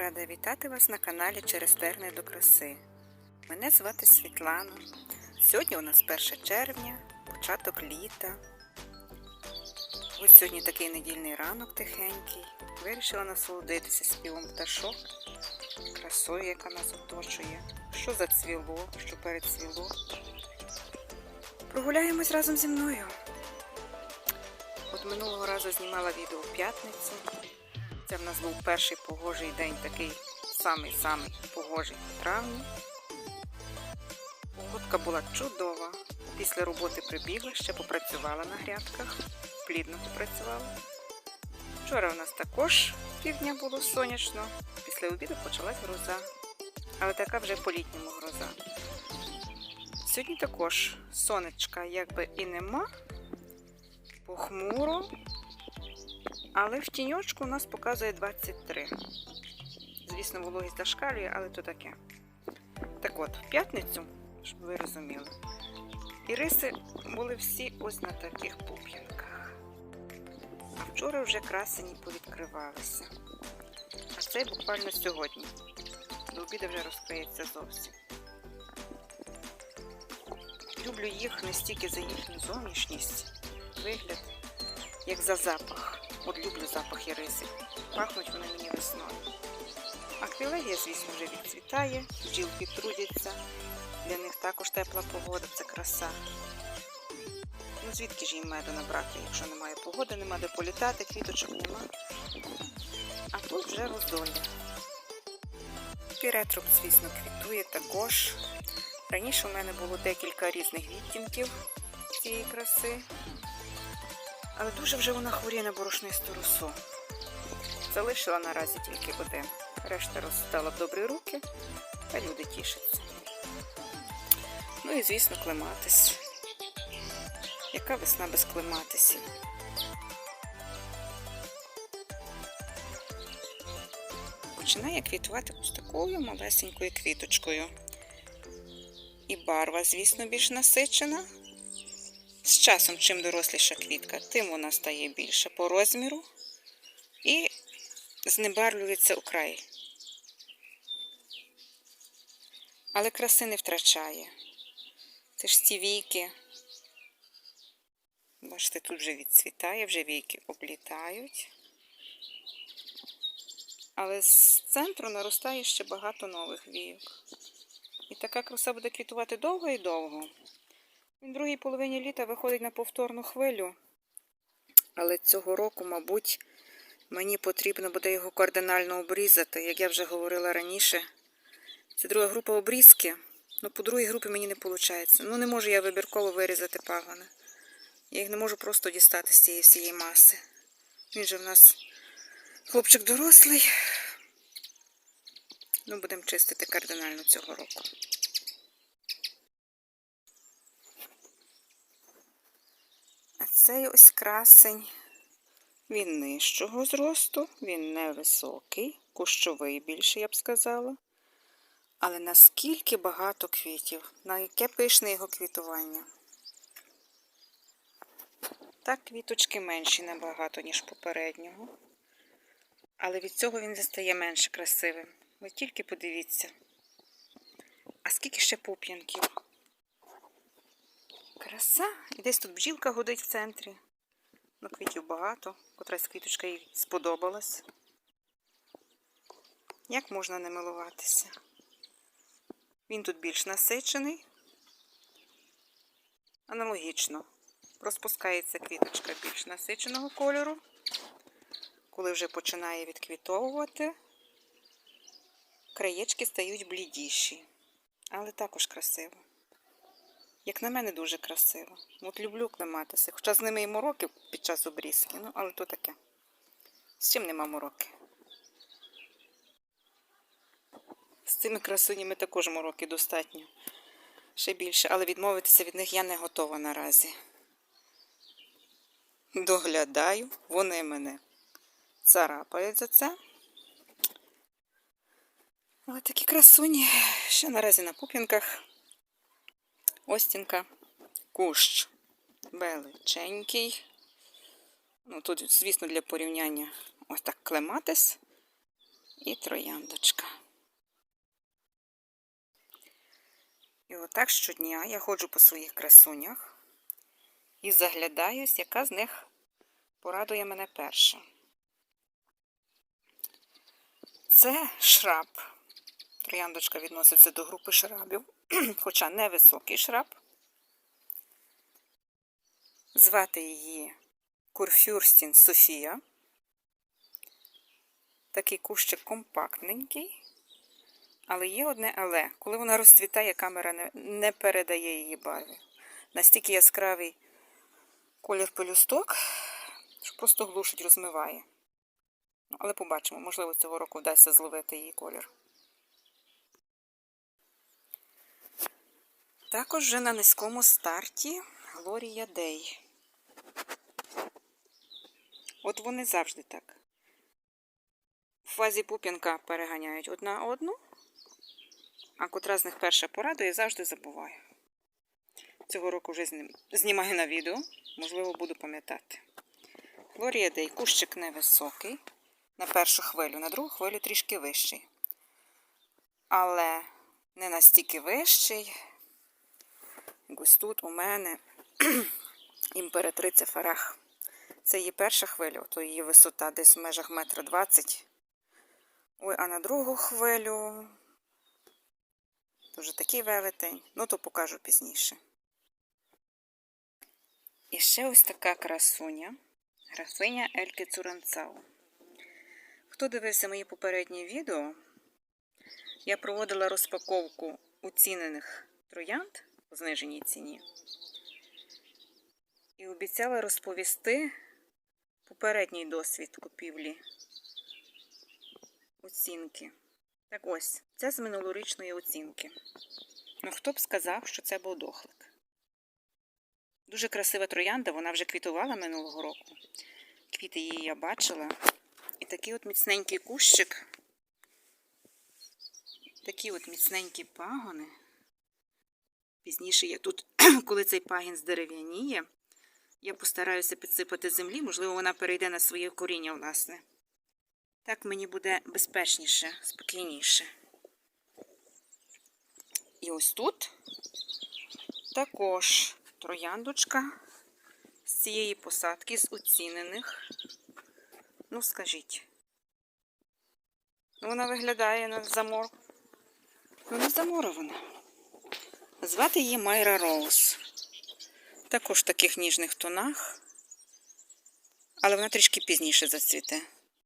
Рада вітати вас на каналі Через терни до краси. Мене звати Світлана. Сьогодні у нас 1 червня, початок літа. Ось сьогодні такий недільний ранок тихенький. Вирішила насолодитися співом пташок, красою, яка нас оточує, що зацвіло, що перецвіло. Прогуляємось разом зі мною. От минулого разу знімала відео в п'ятницю. Це в нас був перший погожий день, такий самий-самий погожий в травні. Погодка була чудова. Після роботи прибігла, ще попрацювала на грядках, плідно попрацювала. Вчора у нас також півдня було сонячно, після обіду почалась гроза, але така вже по-літньому гроза. Сьогодні також сонечка якби і нема, похмуро, але в тіньочку у нас показує 23. Звісно, вологість зашкалює, але то таке. Так от, в п'ятницю, щоб ви розуміли, іриси були всі ось на таких пуп'янках. А вчора вже красені повідкривалися. А це буквально сьогодні. До обіду вже розкриється зовсім. Люблю їх не стільки за їхню зовнішність, вигляд, як за запах. От люблю запах ірисів. Пахнуть вони мені весною. Аквілегія, звісно, вже відцвітає, бджілки трудяться. Для них також тепла погода, це краса. Ну звідки ж їм меду набрати, якщо немає погоди, нема де політати, квіточок нема. А тут вже роздолля. Піретрок, звісно, квітує також. Раніше у мене було декілька різних відтінків цієї краси. Але дуже вже вона хворіє на борошнисту росу. Залишила наразі тільки один. Решта роздала в добрі руки, та люди тішаться. Ну і, звісно, клематис. Яка весна без клематисів? Починає квітувати ось такою малесенькою квіточкою. І барва, звісно, більш насичена. З часом, чим доросліша квітка, тим вона стає більше по розміру і знебарвлюється у край. Але краси не втрачає. Це ж ці війки. Бачите, тут вже відцвітає, вже війки облітають. Але з центру наростає ще багато нових війок. І така краса буде квітувати довго і довго. Він в другій половині літа виходить на повторну хвилю. Але цього року, мабуть, мені потрібно буде його кардинально обрізати, як я вже говорила раніше. Це друга група обрізки. Ну, по другій групі мені не виходить. Ну, не можу я вибірково вирізати пагони. Я їх не можу просто дістати з цієї всієї маси. Він же в нас хлопчик дорослий. Ну, будемо чистити кардинально цього року. Цей ось красень. Він нижчого зросту, він невисокий, кущовий більше, я б сказала. Але наскільки багато квітів, на яке пишне його квітування. Так, квіточки менші набагато, ніж попереднього. Але від цього він стає менш красивим. Ви тільки подивіться. А скільки ще пуп'янків? Краса. І десь тут бджілка гудить в центрі. Ну, квітів багато. Котрась квіточка їй сподобалась. Як можна не милуватися? Він тут більш насичений. Аналогічно. Розпускається квіточка більш насиченого кольору. Коли вже починає відквітовувати, краєчки стають блідіші. Але також красиво. Як на мене, дуже красиво. От люблю клематиси. Хоча з ними і мороки під час обрізки, ну, але то таке. З чим нема мороки? З цими красунями також мороки достатньо. Ще більше, але відмовитися від них я не готова наразі. Доглядаю, вони мене царапають за це. Але такі красуні ще наразі на пуп'янках. Остінка, кущ величенький. Ну, тут, звісно, для порівняння ось так клематис. і трояндочка. І отак щодня я ходжу по своїх красунях і заглядаюсь, яка з них порадує мене перша. Це шраб. Трояндочка відноситься до групи шрабів, хоча невисокий шраб. Звати її Курфюрстін Софія. Такий кущик компактненький. Але є одне але. Коли вона розцвітає, камера не, передає її барви. Настільки яскравий колір пелюсток, що просто глушить, розмиває. Ну, але побачимо, можливо, цього року вдасться зловити її колір. Також вже на низькому старті Глорія Дей. От вони завжди так. В фазі пуп'янка переганяють одна одну, а котра з них перша порадує, завжди забуваю. Цього року вже знімаю на відео, можливо, буду пам'ятати. Глорія Дей, кущик невисокий на першу хвилю, на другу хвилю трішки вищий. Але не настільки вищий. Ось тут у мене імператриця Фарах. Це її перша хвиля, то її висота десь в межах метра двадцять. Ой, а на другу хвилю. Дуже такий велетень. Ну, то покажу пізніше. І ще ось така красуня. Графиня Ельки Цуранцау. Хто дивився мої попередні відео, я проводила розпаковку оцінених троянд зниженій ціні. І обіцяла розповісти попередній досвід купівлі оцінки. Так ось, це з минулорічної оцінки. Ну, хто б сказав, що це був дохлик. Дуже красива троянда, вона вже квітувала минулого року. Квіти її я бачила. І такий от міцненький кущик. Такі от міцненькі пагони. Пізніше я тут, коли цей пагін здерев'яніє, я постараюся підсипати землі, можливо, вона перейде на своє коріння, власне. Так мені буде безпечніше, спокійніше. І ось тут також трояндочка з цієї посадки, з оцінених. Ну, скажіть. Ну, Вона виглядає на замор. Ну, не замурована. Звати її Майра Роуз. Також в таких ніжних тонах. Але вона трішки пізніше зацвіте.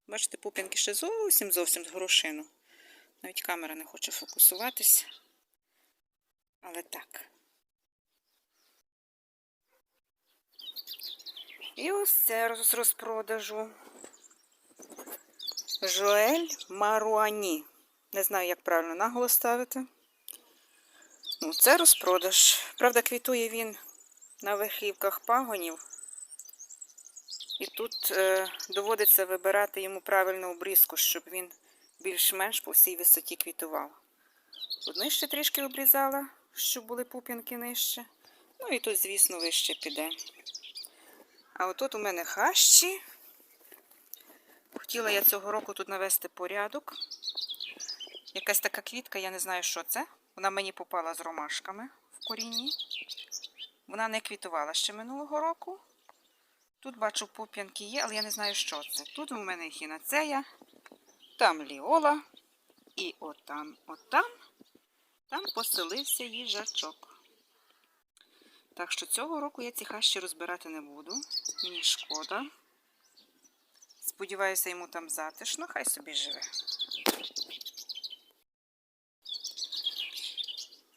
Бачите, пуп'янки ще зовсім зовсім з горошину. Навіть камера не хоче фокусуватись. Але так. І ось це з розпродажу. Жоель Маруані. Не знаю, як правильно наголос ставити. Ну, це розпродаж. Правда, квітує він на верхівках пагонів. І тут е, доводиться вибирати йому правильну обрізку, щоб він більш-менш по всій висоті квітував. Тут нижче трішки обрізала, щоб були пуп'янки нижче. Ну і тут, звісно, вище піде. А отут у мене хащі. Хотіла я цього року тут навести порядок. Якась така квітка, я не знаю, що це. Вона мені попала з ромашками в корінні. Вона не квітувала ще минулого року. Тут бачу пуп'янки є, але я не знаю, що це. Тут у мене хінацея, там ліола, і отам, отам, там поселився їжачок. Так що цього року я ці хащі розбирати не буду. Мені шкода. Сподіваюся, йому там затишно, хай собі живе.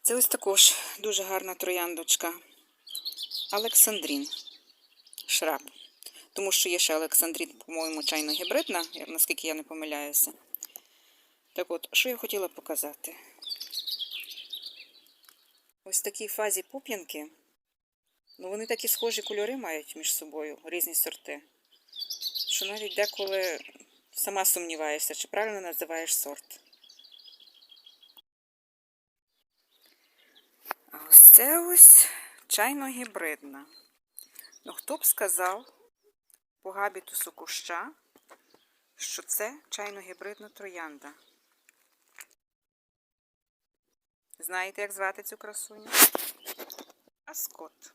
Це ось також дуже гарна трояндочка. Олександрін. Шраб. Тому що є ще Олександрін, по-моєму, чайно гібридна, наскільки я не помиляюся. Так от, що я хотіла показати? Ось в такій фазі пуп'янки. Ну, вони такі схожі кольори мають між собою, різні сорти. Що навіть деколи сама сумніваєшся, чи правильно називаєш сорт. А ось це ось що це чайно-гібридна троянда. Знаєте, як звати цю красуню? Аскот.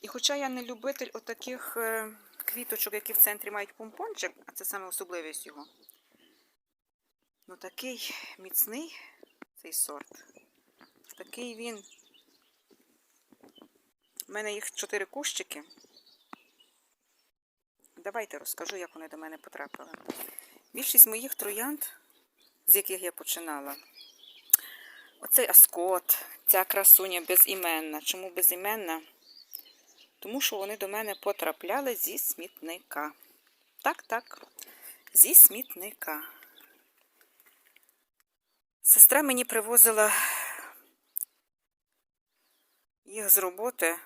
І хоча я не любитель отаких е, квіточок, які в центрі мають помпончик, а це саме особливість його, ну такий міцний цей сорт. Такий він. У мене їх чотири кущики. Давайте розкажу, як вони до мене потрапили. Більшість моїх троянд, з яких я починала, оцей аскот, ця красуня безіменна. Чому безіменна? Тому що вони до мене потрапляли зі смітника. Так, так, зі смітника. Сестра мені привозила їх з роботи.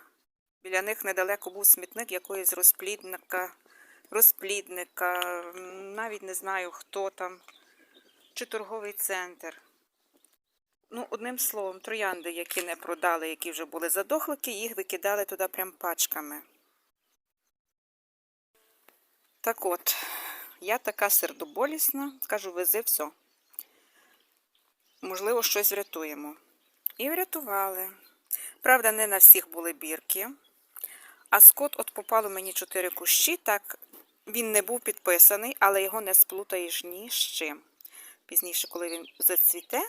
Біля них недалеко був смітник якоїсь розплідника, розплідника, навіть не знаю, хто там, чи торговий центр. Ну, одним словом, троянди, які не продали, які вже були задохлики, їх викидали туди прям пачками. Так от, я така сердоболісна, кажу, вези все. Можливо, щось врятуємо. І врятували. Правда, не на всіх були бірки. А скот от попало мені чотири кущі. Так, він не був підписаний, але його не сплутаєш ні з чим. Пізніше, коли він зацвіте,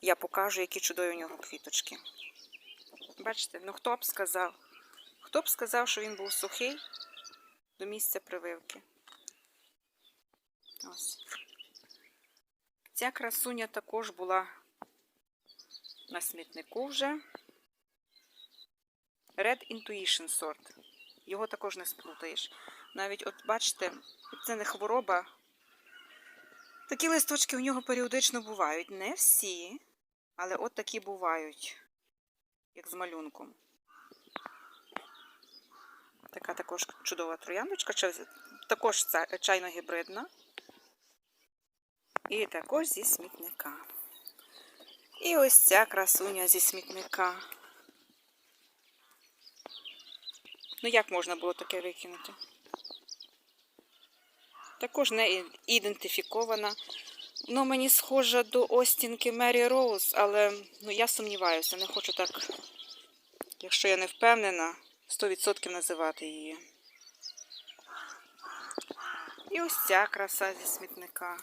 я покажу, які чудові у нього квіточки. Бачите, ну хто б сказав? Хто б сказав, що він був сухий до місця прививки? Ось. Ця красуня також була на смітнику вже. Red Intuition сорт. Його також не сплутаєш. Навіть, от бачите, це не хвороба. Такі листочки у нього періодично бувають. Не всі, але от такі бувають, як з малюнком. Така також чудова трояндочка, також чайно-гібридна. І також зі смітника. І ось ця красуня зі смітника. Ну, як можна було таке викинути? Також не ідентифікована. Ну, мені схожа до Остінки Мері Роуз, але ну, я сумніваюся, не хочу так, якщо я не впевнена, 100% називати її. І ось ця краса зі смітника.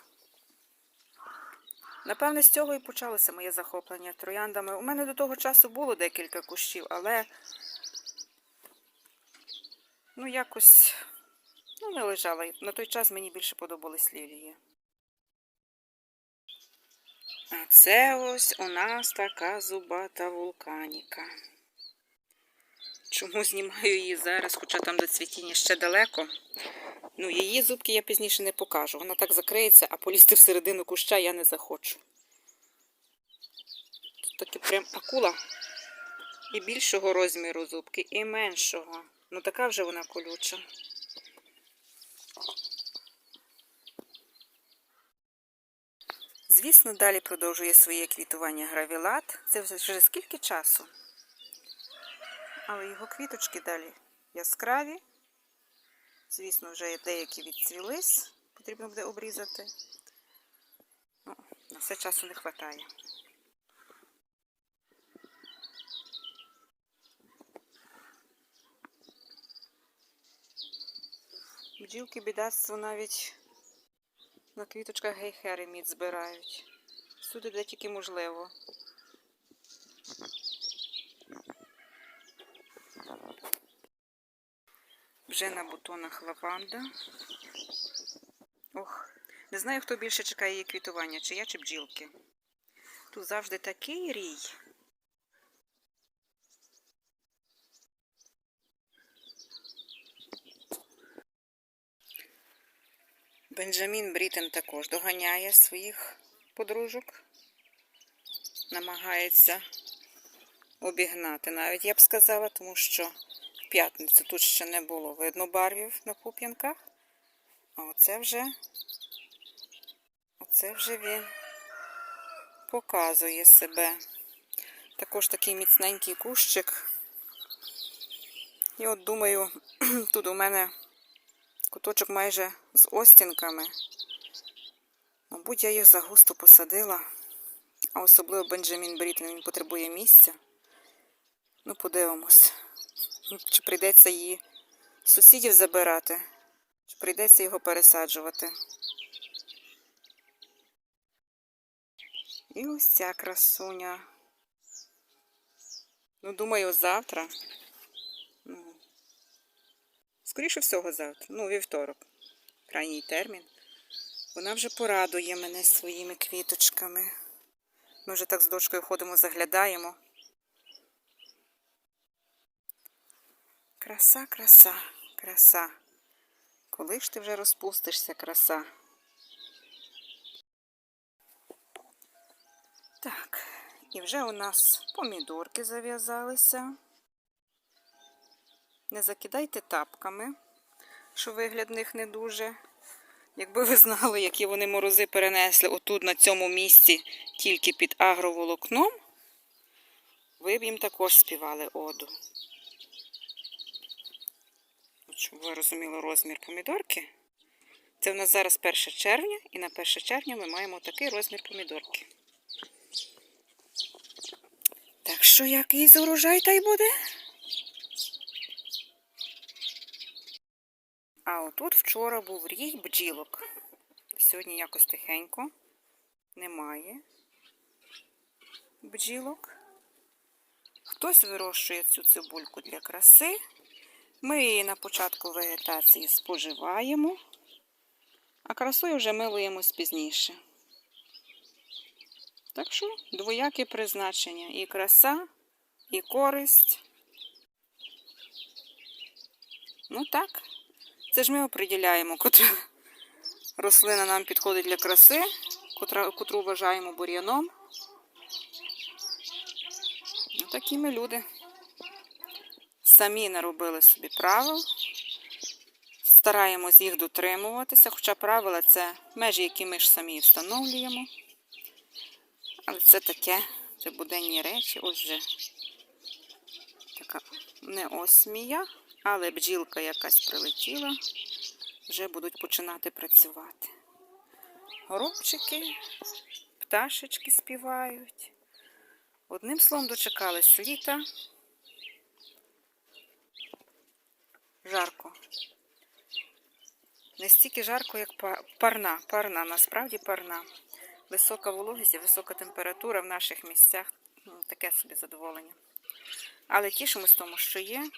Напевне, з цього і почалося моє захоплення трояндами. У мене до того часу було декілька кущів, але ну якось ну, не лежала. На той час мені більше подобались лілії. А це ось у нас така зубата вулканіка. Чому знімаю її зараз, хоча там до цвітіння ще далеко. Ну, її зубки я пізніше не покажу. Вона так закриється, а полізти всередину куща я не захочу. Тут таки прям акула. І більшого розміру зубки, і меншого. Ну така вже вона колюча. Звісно, далі продовжує своє квітування гравілат. Це вже скільки часу? Але його квіточки далі яскраві. Звісно, вже деякі відцвілись, потрібно буде обрізати. Ну, на все часу не вистачає. Бджілки бідацтво навіть на квіточках гейхери мід збирають. Всюди, де тільки можливо. Вже на бутонах лаванда. Ох, не знаю, хто більше чекає її квітування, чи я, чи бджілки. Тут завжди такий рій. Бенджамін Брітен також доганяє своїх подружок, намагається обігнати навіть, я б сказала, тому що в п'ятницю тут ще не було видно барвів на пуп'янках. А оце вже, оце вже він показує себе. Також такий міцненький кущик. І от думаю, тут у мене Куточок майже з остінками. Мабуть, я їх загусто посадила. А особливо Бенджамін Бріттон, він потребує місця. Ну, подивимось, чи прийдеться її сусідів забирати, чи прийдеться його пересаджувати. І ось ця красуня. Ну, думаю, завтра. Скоріше всього завтра. Ну, вівторок. Крайній термін. Вона вже порадує мене своїми квіточками. Ми вже так з дочкою ходимо, заглядаємо. Краса, краса, краса. Коли ж ти вже розпустишся, краса? Так, і вже у нас помідорки зав'язалися. Не закидайте тапками, що вигляд них не дуже. Якби ви знали, які вони морози перенесли отут на цьому місці тільки під агроволокном, ви б їм також співали оду. Щоб ви розуміли розмір помідорки. Це в нас зараз 1 червня, і на 1 червня ми маємо такий розмір помідорки. Так що який урожай та й буде? А отут вчора був рій бджілок. Сьогодні якось тихенько. Немає бджілок. Хтось вирощує цю цибульку для краси. Ми її на початку вегетації споживаємо, а красою вже милуємось пізніше. Так що двояке призначення. І краса, і користь. Ну так. Це ж ми оприділяємо, котра рослина нам підходить для краси, котра, котру вважаємо бур'яном. Ну, такі ми люди. Самі наробили собі правил. Стараємось їх дотримуватися, хоча правила це межі, які ми ж самі встановлюємо. Але це таке, це буденні речі. Ось вже така не осмія, але бджілка якась прилетіла, вже будуть починати працювати. Горобчики, пташечки співають. Одним словом, дочекались літа. Жарко. Не стільки жарко, як парна. Парна, насправді парна. Висока вологість і висока температура в наших місцях таке собі задоволення. Але тішимось тому, що є.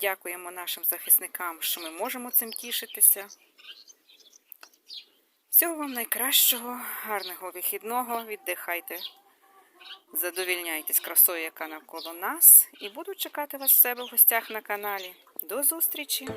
Дякуємо нашим захисникам, що ми можемо цим тішитися. Всього вам найкращого, гарного вихідного, віддихайте, задовільняйтесь красою, яка навколо нас, і буду чекати вас в себе в гостях на каналі. До зустрічі!